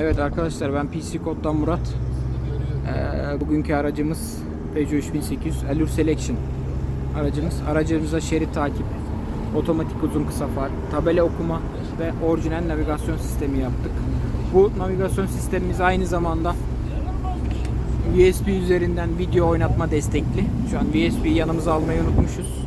Evet arkadaşlar ben PC Code'dan Murat. Ee, bugünkü aracımız Peugeot 3800 Allure Selection aracımız. Aracımıza şerit takip, otomatik uzun kısa far, tabela okuma ve orijinal navigasyon sistemi yaptık. Bu navigasyon sistemimiz aynı zamanda USB üzerinden video oynatma destekli. Şu an USB'yi yanımıza almayı unutmuşuz.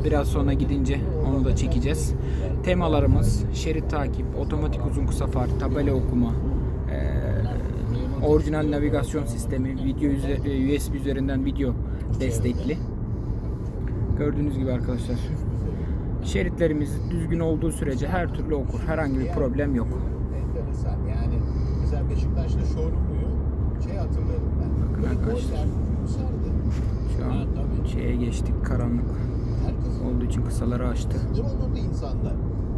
Ee, biraz sonra gidince onu da çekeceğiz. Temalarımız şerit takip, otomatik uzun kısa far, tabela okuma, ee, orijinal navigasyon sistemi, video e, USB üzerinden video destekli. Gördüğünüz gibi arkadaşlar. Şeritlerimiz düzgün olduğu sürece her türlü okur. Herhangi bir problem yok. Enteresan yani. Mesela Beşiktaş'ta showroom'uyu şey hatırlarım ben. Bakın arkadaşlar. Şu an şeye geçtik karanlık olduğu için kısaları açtı. sinir olurdu insanlar.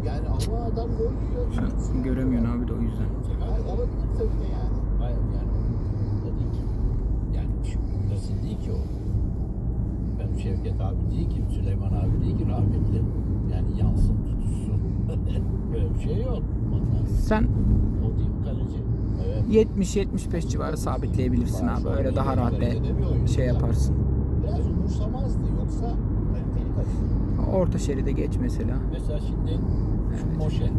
Yani ama adam gol yiyor. Sen göremiyorsun abi de o yüzden. Hayır, olabilir tabii de yani. Hayır yani o değil ki. Yani şu burası değil ki o. Ben Şevket abi değil ki, Süleyman abi değil ki rahmetli. Yani yansın tutuşsun. Böyle bir şey yok. Ondan. Sen O değil kaleci? Evet. 70-75 civarı sabitleyebilirsin abi. Öyle daha rahat de şey yaparsın. Biraz umursamazdı yoksa. Orta şeride geç mesela. Mesela şimdi şu Moşe.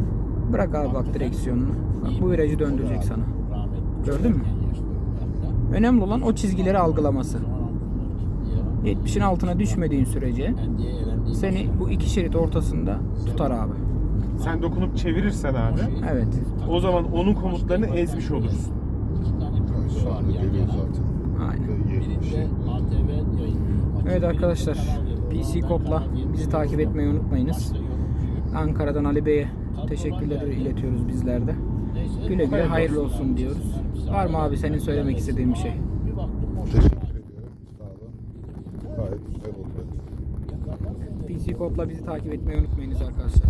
Bırak abi bak direksiyonunu. Bak bu virajı döndürecek sana. Gördün mü? Önemli olan o çizgileri algılaması. Zaman altınları gitti ya. 70'in altına düşmediğin sürece seni bu iki şerit ortasında tutar abi. Sen dokunup çevirirsen abi Evet. o zaman onun komutlarını ezmiş olursun. Var yan yana. Aynen. Evet arkadaşlar PC Kop'la bizi takip etmeyi unutmayınız. Ankara'dan Ali Bey'e teşekkürleri iletiyoruz bizler de. Güle güle hayırlı olsun diyoruz. Var mı abi senin söylemek istediğin bir şey? Teşekkür ediyorum. Sağ olun. Gayet güzel oldu. PC Kop'la bizi takip etmeyi unutmayınız arkadaşlar.